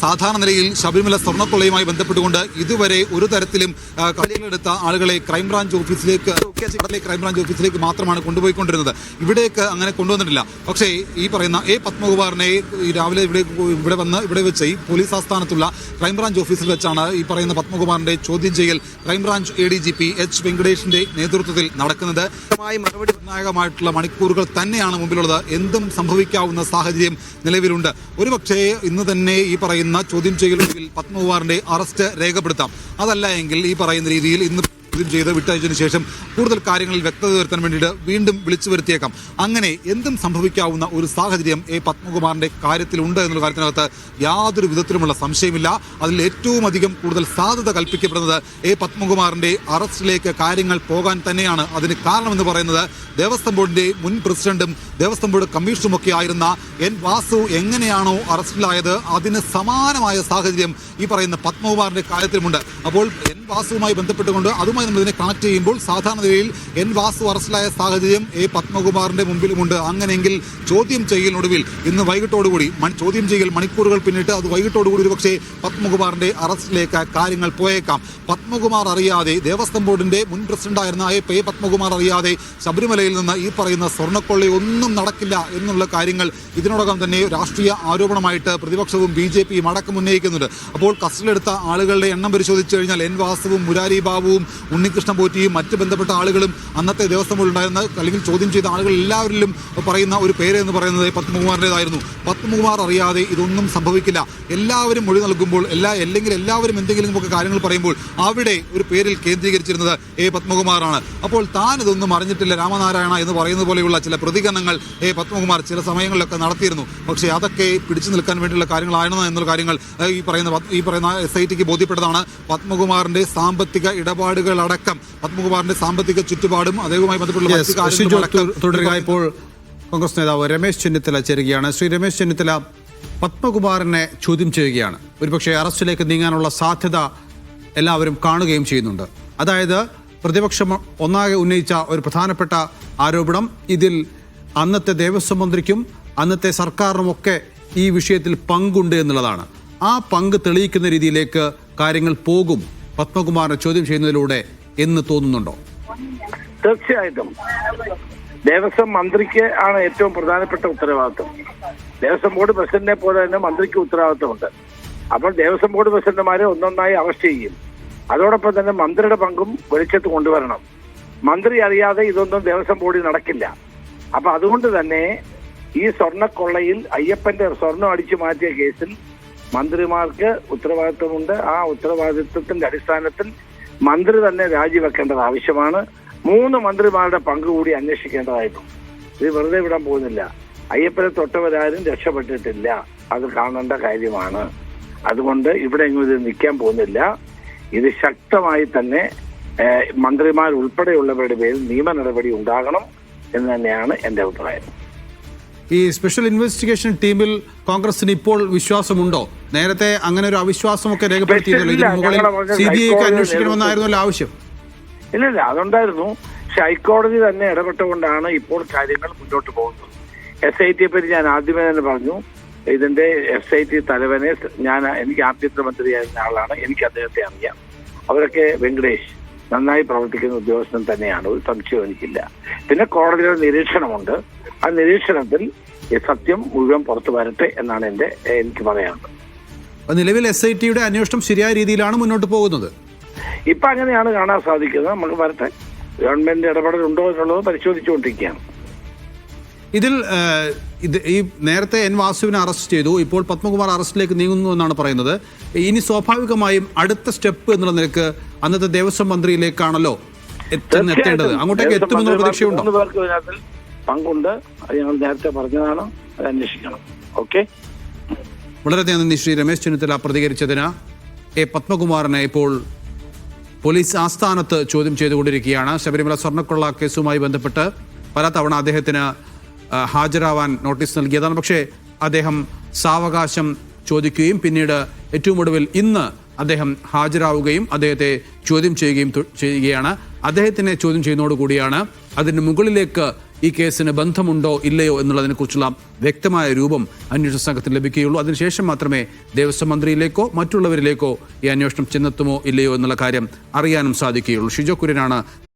സാധാരണ നിലയിൽ ശബരിമല സ്വർണക്കൊള്ളയുമായി ബന്ധപ്പെട്ടുകൊണ്ട് ഇതുവരെ ഒരു തരത്തിലും ആ, കസ്റ്റഡിയിലെടുത്ത ആളുകളെ ക്രൈംബ്രാഞ്ച് ഓഫീസിലേക്ക് ക്രൈംബ്രാഞ്ച് ഓഫീസിലേക്ക് മാത്രമാണ് കൊണ്ടുപോയിക്കൊണ്ടിരുന്നത്. ഇവിടേക്ക് അങ്ങനെ കൊണ്ടുവന്നിട്ടില്ല. പക്ഷേ ഈ പറയുന്ന എ. പത്മകുമാറിനെ രാവിലെ ഇവിടെ ഇവിടെ വന്ന് ഇവിടെ വെച്ച് ഈ പോലീസ് ആസ്ഥാനത്തുള്ള ക്രൈംബ്രാഞ്ച് ഓഫീസിൽ വെച്ചാണ് ഈ പറയുന്ന പത്മകുമാറിന്റെ ചോദ്യം ചെയ്യൽ crime branch A D G P H വെങ്കടേഷിന്റെ നേതൃത്വത്തിൽ നടക്കുന്നത്. മറുപടി നിർണായകമായിട്ടുള്ള മണിക്കൂറുകൾ തന്നെയാണ് മുമ്പിലുള്ളത്. എന്തും സംഭവിക്കാവുന്ന സാഹചര്യം നിലവിലുണ്ട്. ഒരുപക്ഷേ ഇന്ന് തന്നെ ഈ പറയുന്ന ചോദ്യം ചെയ്യലുണ്ടെങ്കിൽ പത്മകുമാറിന്റെ അറസ്റ്റ് രേഖപ്പെടുത്താം. അതല്ല എങ്കിൽ ഈ പറയുന്ന രീതിയിൽ ഇന്ന് ചോദ്യം ചെയ്ത് വിട്ടയച്ചതിന് ശേഷം കൂടുതൽ കാര്യങ്ങളിൽ വ്യക്തത വരുത്താൻ വേണ്ടിയിട്ട് വീണ്ടും വിളിച്ചു വരുത്തിയേക്കാം. അങ്ങനെ എന്തും സംഭവിക്കാവുന്ന ഒരു സാഹചര്യം എ പത്മകുമാറിന്റെ കാര്യത്തിലുണ്ട് എന്നുള്ള കാര്യത്തിനകത്ത് യാതൊരു വിധത്തിലുമുള്ള സംശയമില്ല. അതിൽ ഏറ്റവും അധികം കൂടുതൽ സാധ്യത കൽപ്പിക്കപ്പെടുന്നത് എ പത്മകുമാറിന്റെ അറസ്റ്റിലേക്ക് കാര്യങ്ങൾ പോകാൻ തന്നെയാണ്. അതിന് കാരണമെന്ന് പറയുന്നത് ദേവസ്വം ബോർഡിന്റെ മുൻ പ്രസിഡന്റും ദേവസ്വം ബോർഡ് കമ്മീഷണറും ഒക്കെ ആയിരുന്ന എൻ വാസു എങ്ങനെയാണോ അറസ്റ്റിലായത്? അതിന് സമാനമായ സാഹചര്യം ഈ പറയുന്ന പത്മകുമാറിന്റെ കാര്യത്തിലുമുണ്ട്. അപ്പോൾ എൻ വാസുവുമായി ബന്ധപ്പെട്ടുകൊണ്ട് അതുമായി നമ്മൾ ഇതിനെ കണക്ട് ചെയ്യുമ്പോൾ സാധാരണ നിലയിൽ എൻ വാസു അറസ്റ്റിലായ സാഹചര്യം എ പത്മകുമാറിന്റെ മുമ്പിലുമുണ്ട്. അങ്ങനെയെങ്കിൽ ചോദ്യം ചെയ്യലിനൊടുവിൽ ഇന്ന് വൈകിട്ടോടുകൂടി ചോദ്യം ചെയ്യൽ മണിക്കൂറുകൾ പിന്നിട്ട് അത് വൈകിട്ടോടുകൂടി ഒരുപക്ഷെ പത്മകുമാറിന്റെ അറസ്റ്റിലേക്ക് കാര്യങ്ങൾ പോയേക്കാം. പത്മകുമാർ അറിയാതെ ദേവസ്വം ബോർഡിന്റെ മുൻ പ്രസിഡന്റായിരുന്ന എ പേ പത്മകുമാർ അറിയാതെ ശബരിമലയിൽ നിന്ന് ഈ പറയുന്ന സ്വർണക്കൊള്ളയൊന്നും നടക്കില്ല എന്നുള്ള കാര്യങ്ങൾ ഇതിനോടകം തന്നെ രാഷ്ട്രീയ ആരോപണമായിട്ട് പ്രതിപക്ഷവും ബി ജെ പിയും അടക്കം ഉന്നയിക്കുന്നുണ്ട്. അപ്പോൾ കസ്റ്റഡിയിലെടുത്ത ആളുകളുടെ എണ്ണം പരിശോധിച്ചു കഴിഞ്ഞാൽ എൻ വാസുവും മുരാരി ബാബുവും ഉണ്ണികൃഷ്ണൻ പോറ്റിയും മറ്റ് ബന്ധപ്പെട്ട ആളുകളും അന്നത്തെ ബോർഡിൽ ഉണ്ടായിരുന്ന അല്ലെങ്കിൽ ചോദ്യം ചെയ്ത ആളുകൾ എല്ലാവരിലും പറയുന്ന ഒരു പേര് എന്ന് പറയുന്നത് പത്മകുമാറിന്റെതായിരുന്നു. പത്മകുമാർ അറിയാതെ ഇതൊന്നും സംഭവിക്കില്ല. എല്ലാവരും മൊഴി നൽകുമ്പോൾ എല്ലാ അല്ലെങ്കിൽ എല്ലാവരും എന്തെങ്കിലും ഒക്കെ കാര്യങ്ങൾ പറയുമ്പോൾ അവിടെ ഒരു പേരിൽ കേന്ദ്രീകരിച്ചിരുന്നത് എ പത്മകുമാറാണ്. അപ്പോൾ താൻ ഇതൊന്നും അറിഞ്ഞിട്ടില്ല രാമനാരായണ എന്ന് പറയുന്നത് പോലെയുള്ള ചില പ്രതികരണങ്ങൾ എ പത്മകുമാർ ചില സമയങ്ങളിലൊക്കെ നടത്തിയിരുന്നു. പക്ഷേ അതൊക്കെ പിടിച്ചു നിൽക്കാൻ വേണ്ടിയുള്ള കാര്യങ്ങളായിരുന്നു എന്നുള്ള കാര്യങ്ങൾ ഈ പറയുന്ന ഈ പറയുന്ന എസ് ഐ ടിക്ക് ബോധ്യപ്പെട്ടതാണ്. പത്മകുമാറിന്റെ സാമ്പത്തിക ഇടപാടുകളടക്കം പത്മകുമാറിന്റെ സാമ്പത്തിക ചുറ്റുപാടും അദ്ദേഹവുമായി ബന്ധപ്പെട്ടുള്ള തുടരുക ഇപ്പോൾ കോൺഗ്രസ് നേതാവ് രമേശ് ചെന്നിത്തല ചേരുകയാണ്. ശ്രീ രമേശ് ചെന്നിത്തല പത്മകുമാറിനെ ചോദ്യം ചെയ്യുകയാണ്. ഒരുപക്ഷെ അറസ്റ്റിലേക്ക് നീങ്ങാനുള്ള സാധ്യത എല്ലാവരും കാണുകയും ചെയ്യുന്നുണ്ട്. അതായത് പ്രതിപക്ഷം ഒന്നാകെ ഉന്നയിച്ച ഒരു പ്രധാനപ്പെട്ട ആരോപണം ഇതിൽ അന്നത്തെ ദേവസ്വം മന്ത്രിക്കും അന്നത്തെ സർക്കാരിനുമൊക്കെ ഈ വിഷയത്തിൽ പങ്കുണ്ട് എന്നുള്ളതാണ്. ആ പങ്ക് തെളിയിക്കുന്ന രീതിയിലേക്ക് കാര്യങ്ങൾ പോകും. പത്മകുമാറിനെ ചോദ്യം ചെയ്യുന്നതിലൂടെ എന്ന് തോന്നുന്നുണ്ടോ? തീർച്ചയായിട്ടും. ദേവസ്വം മന്ത്രിക്ക് ആണ് ഏറ്റവും പ്രധാനപ്പെട്ട ഉത്തരവാദിത്വം. ദേവസ്വം ബോർഡ് പ്രസിഡന്റിനെ പോലെ തന്നെ മന്ത്രിക്ക് ഉത്തരവാദിത്വമുണ്ട്. അപ്പോൾ ദേവസ്വം ബോർഡ് പ്രസിഡന്റുമാരെ ഒന്നൊന്നായി അറസ്റ്റ് ചെയ്യും. അതോടൊപ്പം തന്നെ മന്ത്രിയുടെ പങ്കും വെളിച്ചത്ത് കൊണ്ടുവരണം. മന്ത്രി അറിയാതെ ഇതൊന്നും ദേവസ്വം ബോർഡിൽ നടക്കില്ല. അപ്പൊ അതുകൊണ്ട് തന്നെ ഈ സ്വർണക്കൊള്ളയിൽ അയ്യപ്പന്റെ സ്വർണം അടിച്ചു മാറ്റിയ കേസിൽ മന്ത്രിമാർക്ക് ഉത്തരവാദിത്വമുണ്ട്. ആ ഉത്തരവാദിത്വത്തിന്റെ അടിസ്ഥാനത്തിൽ മന്ത്രി തന്നെ രാജിവെക്കേണ്ടത് ആവശ്യമാണ്. മൂന്ന് മന്ത്രിമാരുടെ പങ്ക് കൂടി അന്വേഷിക്കേണ്ടതായിട്ടുണ്ട്. ഇത് വെറുതെ വിടാൻ പോകുന്നില്ല. അയ്യപ്പനെ തൊട്ടവരാരും രക്ഷപ്പെട്ടിട്ടില്ല. അത് കാണേണ്ട കാര്യമാണ്. അതുകൊണ്ട് ഇവിടെ എങ്ങും ഇത് നിൽക്കാൻ പോകുന്നില്ല. ഇത് ശക്തമായി തന്നെ മന്ത്രിമാർ ഉൾപ്പെടെയുള്ളവരുടെ പേരിൽ നിയമ നടപടി ഉണ്ടാകണം എന്ന് തന്നെയാണ് എന്റെ അഭിപ്രായം. ഈ സ്പെഷ്യൽ ഇൻവെസ്റ്റിഗേഷൻ ടീമിൽ കോൺഗ്രസിന് ഇപ്പോൾ വിശ്വാസമുണ്ടോ? നേരത്തെ അങ്ങനെ ഒരു അവിശ്വാസമൊക്കെ രേഖപ്പെടുത്തിയിരുന്നല്ലോ. ഇതിന് മുകളിൽ സി ബി ഐക്ക് അന്വേഷിക്കണമെന്നായിരുന്നല്ലോ ആവശ്യം. ഇല്ല ഇല്ല അതുണ്ടായിരുന്നു. പക്ഷെ ഹൈക്കോടതി തന്നെ ഇടപെട്ടുകൊണ്ടാണ് ഇപ്പോൾ കാര്യങ്ങൾ മുന്നോട്ട് പോകുന്നത്. എസ് ഐ ടിയെ പറ്റി ഞാൻ ആദ്യമേ തന്നെ പറഞ്ഞു. ഇതിന്റെ എസ് ഐ ടി തലവനെ ഞാൻ എനിക്ക് ആഭ്യന്തര ആഭ്യന്തരമന്ത്രിയായിരുന്ന ആളാണ്. എനിക്ക് അദ്ദേഹത്തെ അറിയാം. അവരൊക്കെ വെങ്കടേഷ്. നന്നായി പ്രവർത്തിക്കുന്ന ഉദ്യോഗസ്ഥൻ തന്നെയാണ്. ഒരു സംശയം എനിക്കില്ല. പിന്നെ കോടതിയുടെ നിരീക്ഷണമുണ്ട്. ആ നിരീക്ഷണത്തിൽ സത്യം മുഴുവൻ പുറത്തു വരട്ടെ എന്നാണ് എന്റെ എനിക്ക് പറയാനുള്ളത്. നിലവിൽ എസ് ഐ ടിയുടെ അന്വേഷണം ശരിയായ രീതിയിലാണ് മുന്നോട്ട് പോകുന്നത്? ഇപ്പൊ അങ്ങനെയാണ് കാണാൻ സാധിക്കുന്നത്. നമുക്ക് വരട്ടെ. ഗവൺമെന്റ് ഇടപെടൽ ഉണ്ടോ എന്നുള്ളത് പരിശോധിച്ചുകൊണ്ടിരിക്കുകയാണ്. ഇതിൽ ഇത് ഈ നേരത്തെ എൻ വാസുവിനെ അറസ്റ്റ് ചെയ്തു. ഇപ്പോൾ പത്മകുമാർ അറസ്റ്റിലേക്ക് നീങ്ങുന്നു എന്നാണ് പറയുന്നത്. ഇനി സ്വാഭാവികമായും അടുത്ത സ്റ്റെപ്പ് എന്നുള്ള നിലയ്ക്ക് അന്നത്തെ ദേവസ്വം മന്ത്രിയിലേക്കാണല്ലോ എത്തേണ്ടത്. അങ്ങോട്ടേക്ക് എത്തുമെന്നുള്ള പ്രതീക്ഷയുണ്ടോ? പങ്കുണ്ട്. അത് ഞങ്ങൾ നേരത്തെ പറഞ്ഞതാണ്. അത് അന്വേഷിക്കണം. ഓക്കെ? വളരെയധികം നന്ദി ശ്രീ രമേശ് ചെന്നിത്തല പ്രതികരിച്ചതിന്. എ പത്മകുമാറിനെ ഇപ്പോൾ പോലീസ് ആസ്ഥാനത്ത് ചോദ്യം ചെയ്തുകൊണ്ടിരിക്കുകയാണ്. ശബരിമല സ്വർണക്കൊള്ള കേസുമായി ബന്ധപ്പെട്ട് പലതവണ അദ്ദേഹത്തിന് ഹാജരാവാൻ നോട്ടീസ് നൽകിയതാണ്. പക്ഷേ അദ്ദേഹം സാവകാശം ചോദിക്കുകയും പിന്നീട് ഏറ്റവും ഒടുവിൽ ഇന്ന് അദ്ദേഹം ഹാജരാവുകയും അദ്ദേഹത്തെ ചോദ്യം ചെയ്യുകയും ചെയ്യുകയാണ്. അദ്ദേഹത്തിനെ ചോദ്യം ചെയ്യുന്നതോടുകൂടിയാണ് അതിന് മുകളിലേക്ക് ഈ കേസിന് ബന്ധമുണ്ടോ ഇല്ലയോ എന്നുള്ളതിനെക്കുറിച്ചുള്ള വ്യക്തമായ രൂപം അന്വേഷണ സംഘത്തിന് ലഭിക്കുകയുള്ളൂ. അതിനുശേഷം മാത്രമേ ദേവസ്വം മന്ത്രിയിലേക്കോ മറ്റുള്ളവരിലേക്കോ ഈ അന്വേഷണം ചെന്നെത്തുമോ ഇല്ലയോ എന്നുള്ള കാര്യം അറിയാനും സാധിക്കുകയുള്ളൂ. ഷിജോ കുര്യനാണ്